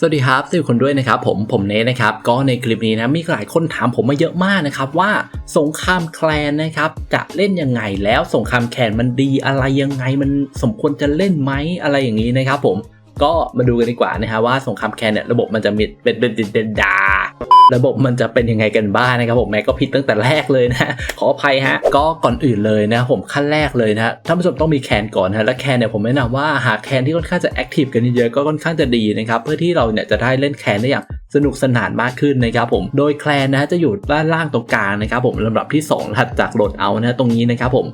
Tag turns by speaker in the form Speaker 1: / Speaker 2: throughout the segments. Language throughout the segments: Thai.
Speaker 1: สวัสดีครับทุกคนด้วยนะครับผมผมเนทนะครับก็ในคลิปนี้นะมีหลายคนถามผมมาเยอะมากนะครับว่าสงครามแคลนนะครับจะเล่นยังไงแล้วสงครามแคลนมันดีอะไรยังไงมันสมควรจะเล่นไหมอะไรอย่างนี้นะครับผม ก็มาดูกันดีกว่านะฮะว่าสงครามแคนเนี่ยระบบมันจะมีเป็นเป็นเป็นดาระบบมันจะเป็นยังไงกันบ้างนะครับผมแม็กก็ผิดตั้งแต่แรกเลยนะขออภัยฮะก็ก่อนอื่นเลยนะผมขั้นแรกเลยนะท่านผู้ชมต้องมีแคนก่อนนะและแคนเนี่ยผมแนะนำว่าหากแคนที่ค่อนข้างจะแอคทีฟกันเยอะๆก็ค่อนข้างจะดีนะครับเพื่อที่เราเนี่ยจะได้เล่นแคนได้อย่างสนุกสนานมากขึ้นนะครับผม โดยแคลนนะฮะจะอยู่ด้านล่างตรงกลางนะครับผมลำดับที่ 2 ถัดจากโหลดเอานะตรงนี้นะครับผม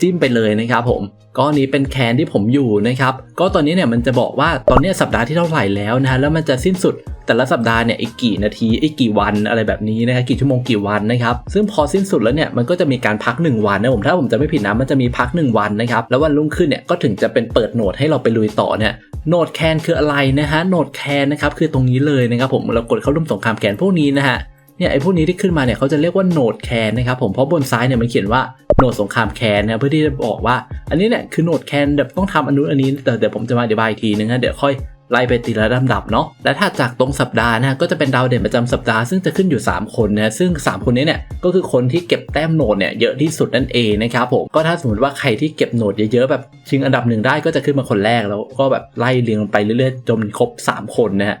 Speaker 1: จิ้มไปเลยนะครับผมก็นี้เป็นแคนที่ผมอยู่นะครับ ก็ตอนนี้เนี่ยมันจะบอกว่าตอนนี้สัปดาห์ที่เท่าไหร่แล้วนะฮะแล้วมันจะสิ้นสุดแต่ละสัปดาห์เนี่ยอีกกี่นาทีอีกกี่วันอะไรแบบนี้นะครับกี่ชั่วโมงกี่วันนะครับ ซึ่งพอสิ้นสุดแล้วเนี่ยมันก็จะมีการพัก 1 วันนะผมถ้าผมจะไม่ผิดนะมันจะมีพัก 1 วันนะครับแล้ววันรุ่งขึ้นเนี่ยก็ถึงจะเป็นเปิดโหนดให้เราไปลุยต่อเนี่ยโหนดแคนคืออะไรนะฮะโหนดแคนนะครับคือตรงนี้เลยนะครับผมเรากดเข้าร่วมสงครามแคนพวกนี้นะฮะ เนี่ยไอ้พวกนี้ที่ขึ้นมาเนี่ยเขาจะเรียกว่าโหนดแคนนะครับผมเพราะบนซ้ายเนี่ยมันเขียนว่าโหนดสงครามแคนนะเพื่อที่จะบอกว่า อันนี้เนี่ยคือโหนดแคนแบบต้องทำอันนู้นอันนี้แต่เดี๋ยวผมจะมาอธิบายอีกทีนึงนะเดี๋ยวค่อยไล่ไปตีละลำดับเนาะและถ้าจากตรงสัปดาห์นะก็จะเป็นดาวเด่นประจำสัปดาห์ซึ่งจะขึ้นอยู่ 3 คนนะซึ่ง 3 คนนี้เนี่ยก็คือคนที่เก็บแต้มโหนดเนี่ยเยอะที่สุดนั่นเองนะครับผมก็ถ้าสมมติว่าใครที่เก็บโหนดเยอะๆแบบชิงอันดับหนึ่งได้ก็จะขึ้นมาคนแรกแล้วก็แบบไล่เรียงไปเรื่อยๆจนครบ 3 คนนะฮะ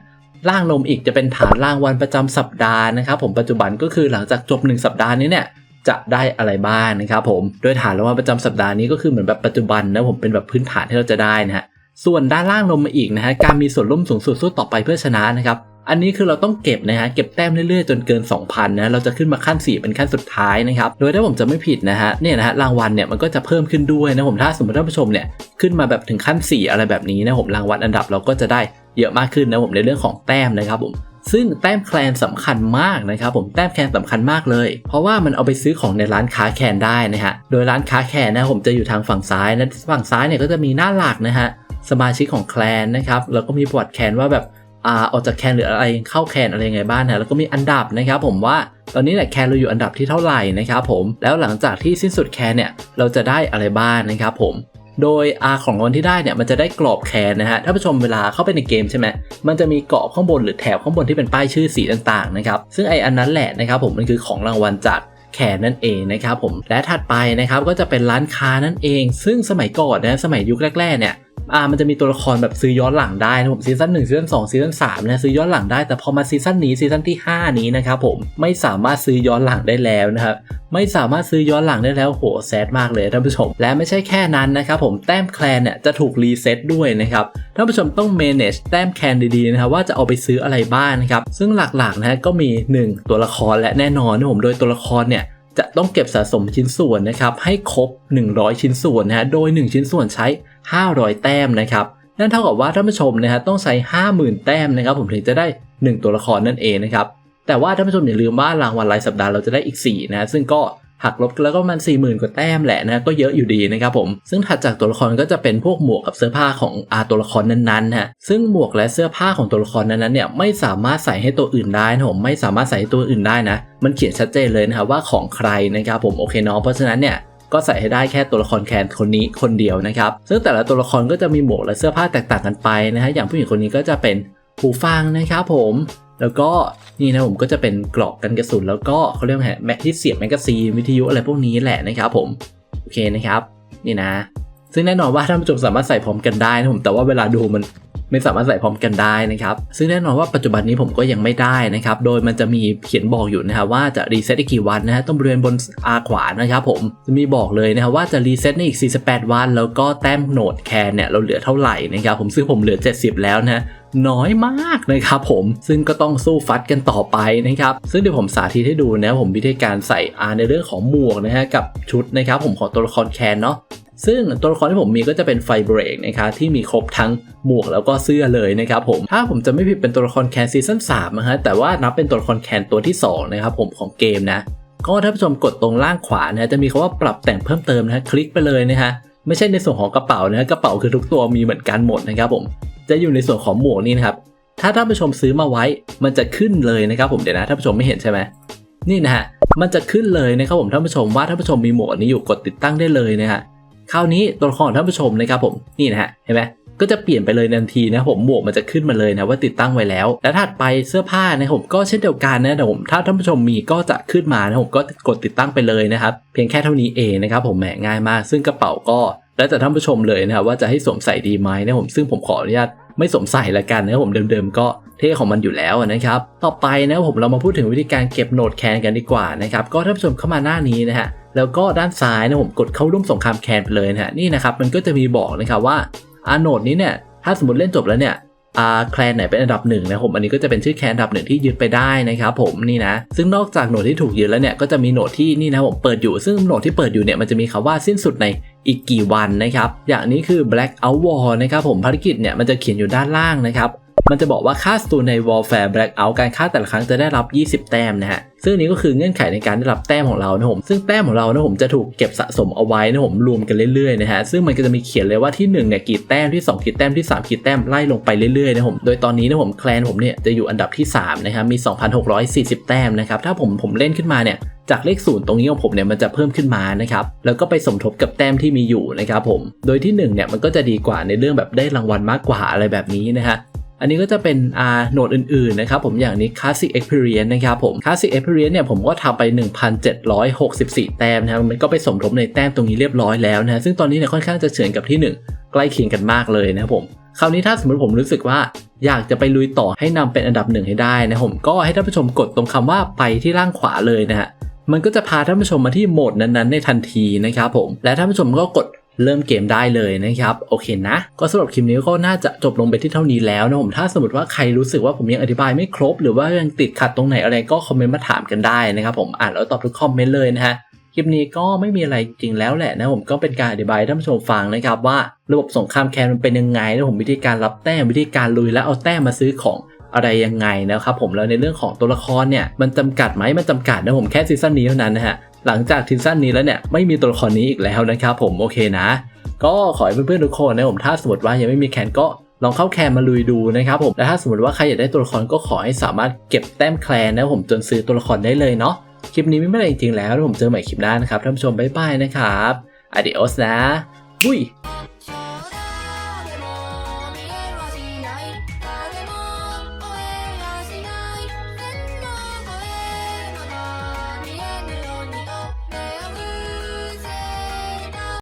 Speaker 1: ล่างนมอีกจะเป็นฐานล่างวันประจำสัปดาห์นะครับผมปัจจุบันก็คือหลังจากจบ 1 สัปดาห์นี้เนี่ยจะได้อะไรบ้างนะครับผมโดยฐานรางวัลประจำสัปดาห์นี้ก็คือเหมือนแบบปัจจุบันนะผมเป็นแบบพื้นฐานที่เราจะได้นะฮะส่วนด้านล่างลงมาอีกนะฮะการมีส่วนร่วมสูงสุดสู้ต่อไปเพื่อชนะนะครับอันนี้คือเราต้องเก็บนะฮะเก็บแต้มเรื่อยๆจนเกิน 2,000นะเราจะขึ้นมาขั้น 4 เป็นขั้นสุดท้ายนะครับโดยถ้าผมจะไม่ผิดนะฮะเนี่ยนะฮะรางวัลเนี่ยมันก็จะเพิ่มขึ้นด้วยนะผมถ้าสมมติท่านผู้ชมเนี่ยขึ้นมาแบบถึงขั้น 4 อะไรแบบนี้นะผมรางวัลอันดับเราก็จะได้ เยอะมากขึ้นนะผมในเรื่องของแต้มนะครับผมซึ่งแต้มแคลนสำคัญมากนะครับผมแต้มแคลนสำคัญมากเลย เพราะว่ามันเอาไปซื้อของในร้านค้าแคลนได้นะฮะโดยร้านค้าแคลนนะผมจะอยู่ทางฝั่งซ้ายนะฝั่งซ้ายเนี่ยก็จะมีหน้าหลักนะฮะสมาชิกของแคลนนะครับแล้วก็มีประวัติแคลนว่าแบบอ่าออกจากแคลนหรืออะไรเข้าแคลนอะไรยังไงบ้างนะแล้วก็มีอันดับนะครับผมว่าตอนนี้เนี่ยแคนเราอยู่อันดับที่เท่าไหร่นะครับผมแล้วหลังจากที่สิ้นสุดแคนเนี่ยเราจะได้อะไรบ้างนะครับผม โดยอาของรางวัลที่ได้เนี่ยมันจะได้กรอบแคนนะฮะถ้าผู้ชมเวลาเข้าไปในเกมใช่ไหมมันจะมีเกาะข้างบนหรือแถบข้างบนที่เป็นป้ายชื่อสีต่างๆนะครับซึ่งไออันนั้นแหละนะครับผมมันคือของรางวัลจากแคนนั่นเองนะครับผมและถัดไปนะครับก็จะเป็นร้านค้านั่นเอง ซึ่งสมัยก่อนนะสมัยยุคแรกๆเนี่ย อ่ามันจะมีตัวละครแบบซื้อย้อนหลังได้นะผมซีซั่นหนึ่งซีซั่นสองซีซั่นสามนะซื้อย้อนหลังได้แต่พอมาซีซั่นนี้ซีซั่นที่ 5 นี้นะครับผมไม่สามารถซื้อย้อนหลังได้แล้วนะครับไม่สามารถซื้อย้อนหลังได้แล้วโหแซดมากเลยท่านผู้ชม และไม่ใช่แค่นั้นนะครับผมแต้มแคลนเนี่ยจะถูกรีเซ็ตด้วยนะครับท่านผู้ชมต้อง manage แต้มแคลนดีๆนะครับว่าจะเอาไปซื้ออะไรบ้างนะครับซึ่งหลักๆนะก็มี 1 ตัวละครและแน่นอนนะผมโดยตัวละครเนี่ย จะต้องเก็บสะสมชิ้นส่วนนะครับให้ครบ 100 ชิ้นส่วนนะฮะโดย 1 ชิ้นส่วนใช้ 500 แต้มนะครับนั่นเท่ากับว่าท่านผู้ชมนะฮะต้องใช้ 50,000 แต้มนะครับผมถึงจะได้ 1 ตัวละครนั่นเองนะครับแต่ว่าท่านผู้ชมอย่าลืมว่ารางวัลรายสัปดาห์เราจะได้อีก4นะซึ่งก็ หักลบแล้วก็มัน40,000 กว่าแต้มแหละนะก็เยอะอยู่ดีนะครับผม ซึ่งถัดจากตัวละครก็จะเป็นพวกหมวกกับเสื้อผ้าของอาตัวละครนั้นๆฮะซึ่งหมวกและเสื้อผ้าของตัวละครนั้นๆเนี่ยไม่สามารถใส่ให้ตัวอื่นได้นะผมไม่สามารถใส่ให้ตัวอื่นได้นะมันเขียนชัดเจนเลยนะครับว่าของใครนะครับผมโอเคเนาะเพราะฉะนั้นเนี่ยก็ใส่ให้ได้แค่ตัวละครแคนคนนี้คนเดียวนะครับซึ่งแต่ละตัวละครก็จะมีหมวกและเสื้อผ้าแตกต่างกันไปนะฮะอย่างผู้หญิงคนนี้ก็จะเป็นหูฟังนะครับผม แล้วก็นี่นะผมก็จะเป็นกรอกกันกระสุน แล้วก็เขาเรียกว่าแม็กที่เสียบแมกกาซีนวิทยุอะไรพวกนี้แหละนะครับผมโอเคนะครับ นี่นะ ซึ่งแน่นอนว่าท่านผู้ชมสามารถใส่พร้อมกันได้นะผมแต่ว่าเวลาดูมันไม่สามารถใส่พร้อมกันได้นะครับ ซึ่งแน่นอนว่าปัจจุบันนี้ผมก็ยังไม่ได้นะครับ โดยมันจะมีเขียนบอกอยู่นะครับว่าจะรีเซ็ตอีกกี่วันนะฮะต้องบริเวณบนอาขวานะครับผมจะมีบอกเลยนะครับว่าจะรีเซ็ตในอีก 48 วัน แล้วก็แต้มโหนดแคนเนี่ยเราเหลือเท่าไหร่นะครับผมซึ่งผมเหลือ 70 แล้วนะ น้อยมากนะครับผมซึ่งก็ต้องสู้ฟัดกันต่อไปนะครับซึ่งเดี๋ยวผมสาธิตให้ดูนะผมวิธีการใส่อาในเรื่องของหมวกนะฮะกับชุดนะครับผมของตัวละครแคนเนาะซึ่งตัวละครที่ผมมีก็จะเป็นไฟเบรกนะครับที่มีครบทั้งหมวกแล้วก็เสื้อเลยนะครับผมถ้าผมจะไม่ผิดเป็นตัวละครแคนซีซั่น3นะฮะแต่ว่านับเป็นตัวละครแคนตัวที่2นะครับผมของเกมนะก็ถ้าผู้ชมกดตรงล่างขวานะจะมีคำว่าปรับแต่งเพิ่มเติมนะฮะคลิกไปเลยนะฮะไม่ใช่ในส่วนของกระเป๋านะกระเป๋าคือทุกตัวมีเหมือนกันหมดนะครับผม จะอยู่ในส่วนของหมวกนี่นะครับ ถ้าท่านผู้ชมซื้อมาไว้ มันจะขึ้นเลยนะครับ ผมเดี๋ยวนะท่านผู้ชมไม่เห็นใช่ไหมนี่นะฮะมันจะขึ้นเลยนะครับผมท่านผู้ชมว่าท่านผู้ชมมีหมวกนี้อยู่กดติดตั้งได้เลยนะฮะคราวนี้ตัวละครของท่านผู้ชมนะครับผมนี่นะฮะเห็นไหมก็จะเปลี่ยนไปเลยทันทีนะผมหมวกมันจะขึ้นมาเลยนะว่าติดตั้งไว้แล้ว และถัดไปเสื้อผ้านะผมก็เช่นเดียวกันนะผมถ้าท่านผู้ชมมีก็จะขึ้นมานะผมก็กดติดตั้งไปเลยนะครับ เพียงแค่เท่านี้เองนะครับผมแหมง่ายมาก ซึ่งกระเป๋าก็ แล้วแต่ท่านผู้ชมเลยนะครับว่าจะให้สวมใส่ดีไหมนะผมซึ่งผมขออนุญาตไม่สวมใส่ละกันนะครับผมเดิมๆก็เท่ของมันอยู่แล้วนะครับ ต่อไปนะผมเรามาพูดถึงวิธีการเก็บโนดแคนกันดีกว่านะครับก็ท่านผู้ชมเข้ามาหน้านี้นะฮะแล้วก็ด้านซ้ายนะผมกดเข้าร่วมสงครามแคนไปเลยนะฮะนี่นะครับมันก็จะมีบอกนะครับว่าอาโนดนี้เนี่ยถ้าสมมติเล่นจบแล้วเนี่ย แคลนไหนเป็นอันดับหนึ่งนะผมอันนี้ก็จะเป็นชื่อแคลนอันดับหนึ่งที่ยึดไปได้นะครับผมนี่นะซึ่งนอกจากโหนดที่ถูกยึดแล้วเนี่ยก็จะมีโหนดที่นี่นะผมเปิดอยู่ ซึ่งโหนดที่เปิดอยู่เนี่ยมันจะมีคำว่าสิ้นสุดในอีกกี่วันนะครับอย่างนี้คือ Black Out War นะครับผมภารกิจเนี่ยมันจะเขียนอยู่ด้านล่างนะครับมันจะบอกว่าค่าสตูใน Warfare Blackout การฆ่าแต่ละครั้งจะได้รับ 20 แต้มนะฮะ ซึ่งนี้ก็คือเงื่อนไขในการได้รับแต้มของเรานะผมซึ่งแต้มของเรานะผมจะถูกเก็บสะสมเอาไว้นะผมรวมกันเรื่อยๆนะฮะซึ่งมันก็จะมีเขียนเลยว่าที่1เนี่ยกี่แต้มที่ 2 กี่แต้มที่ 3 กี่แต้มไล่ลงไปเรื่อยๆนะผมโดยตอนนี้นะผมแคลนผมเนี่ยจะอยู่อันดับที่3นะครับมี 2,640 แต้มนะครับถ้าผมผมเล่นขึ้นมาเนี่ยจากเลขศูนย์ตรงนี้ของผมเนี่ยมันจะเพิ่มขึ้นมานะครับแล้วก็ไปสมทบกับแต้มที่มีอยู่นะครับผมโดยที่1เนี่ยมันก็จะดีกว่าในเรื่องแบบได้รางวัลมากกว่าอะไรแบบนี้นะฮะ อันนี้ก็จะเป็นอ่าโหนดอื่นๆนะครับผมอย่างนี้ Classic Experience นะครับผม Classic Experience เนี่ยผมก็ทำไป 1,764 แต้มนะครับมันก็ไปสมทบในแต้มตรงนี้เรียบร้อยแล้วนะซึ่งตอนนี้เนี่ยค่อนข้างจะเฉือนกับที่ 1 ใกล้เคียงกันมากเลยนะครับผมคราวนี้ถ้าสมมติผมรู้สึกว่าอยากจะไปลุยต่อให้นำเป็นอันดับหนึ่งให้ได้นะผมก็ให้ท่านผู้ชมกดตรงคำว่าไปที่ล่างขวาเลยนะฮะมันก็จะพาท่านผู้ชมมาที่โหมดนั้นๆในทันทีนะครับผมและท่านผู้ชมก็กด เริ่มเกมได้เลยนะครับโอเคนะ ก็สำหรับคลิปนี้ก็น่าจะจบลงไปที่เท่านี้แล้วนะผมถ้าสมมติว่าใครรู้สึกว่าผมยังอธิบายไม่ครบ หรือว่ายังติดขัดตรงไหนอะไรก็คอมเมนต์มาถามกันได้นะครับผมอ่านแล้วตอบทุกคอมเมนต์เลยนะฮะคลิปนี้ก็ไม่มีอะไรจริงแล้วแหละนะผมก็เป็นการอธิบายท่านผู้ชมฟังนะครับว่าระบบสงครามแคนมันเป็นยังไงนะผมวิธีการรับแต้มวิธีการลุยและเอาแต้มมาซื้อของอะไรยังไงนะครับผมแล้วในเรื่องของตัวละครเนี่ยมันจำกัดไหมมันจำกัดนะผมแค่ซีซั่นนี้เท่านั้นนะฮะ หลังจากทินซั่นนี้แล้วเนี่ยไม่มีตัวละครนี้อีกแล้วนะครับผมโอเคนะ ก็ขอให้เพื่อนๆทุกคนนะผมถ้าสมมติว่ายังไม่มีแคนก็ลองเข้าแคนมาลุยดูนะครับผม และถ้าสมมติว่าใครอยากได้ตัวละครก็ขอให้สามารถเก็บแต้มแคลนนะผมจนซื้อตัวละครได้เลยเนาะ คลิปนี้ไม่เป็นไรจริงๆแล้วแล้วผมเจอใหม่คลิปหน้านะครับท่านผู้ชมบ๊ายบายนะครับอดิโอสนะบุ้ย